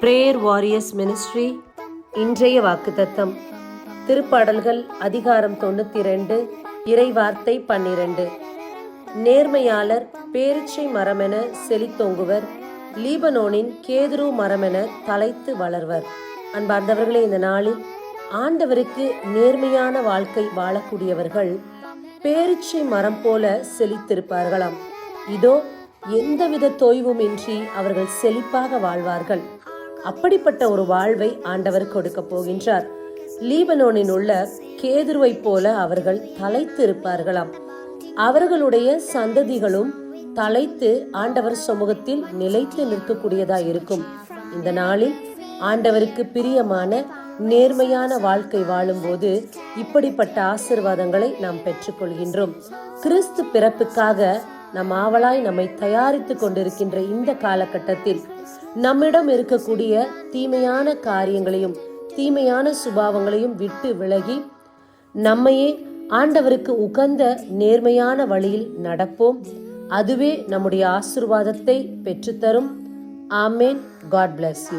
Prayer warriors ministry இன்றைய வாக்குத்தத்தம். திருப்பாடல்கள் அதிகாரம் தொண்ணூத்தி ரெண்டு இறைவார்த்தை பன்னிரண்டு. நேர்மையாளர் பேரிச்சை மரமென செழித்தோங்குவர். லீபனோனின் கேதுரு மரமென தலைத்து வளர்வர். அன்பார்ந்தவர்களே இந்த நாளில் ஆண்டவருக்கு நேர்மையான வாழ்க்கை வாழக்கூடியவர்கள் பேரிச்சை மரம் போல செழித்திருப்பார்களாம். இதோ எந்தவித தொய்வுமின்றி அவர்கள் செழிப்பாக வாழ்வார்கள். அப்படிப்பட்ட ஒரு வாழ்வை ஆண்டவர் கொடுக்க போகின்றார். லீபனோனில் உள்ள கேதுருவை போல அவர்கள் தலைத்து இருப்பார்களாம் அவர்களுடைய சந்ததிகளும் தலைத்து ஆண்டவர் சமூகத்தில் நிலைத்து நிற்கக்கூடியதா இருக்கும். இந்த நாளில் ஆண்டவருக்கு பிரியமான நேர்மையான வாழ்க்கை வாழும்போது இப்படிப்பட்ட ஆசிர்வாதங்களை நாம் பெற்றுக்கொள்கின்றோம். கிறிஸ்து பிறப்புக்காக நம் ஆவலாய் நம்மை தயாரித்துக் கொண்டிருக்கின்ற இந்த காலகட்டத்தில் நம்மிடம் இருக்கக்கூடிய தீமையான காரியங்களையும் தீமையான சுபாவங்களையும் விட்டு விலகி நம்மையே ஆண்டவருக்கு உகந்த நேர்மையான வழியில் நடப்போம். அதுவே நம்முடைய ஆசிர்வாதத்தை பெற்றுத்தரும். ஆமேன். God bless you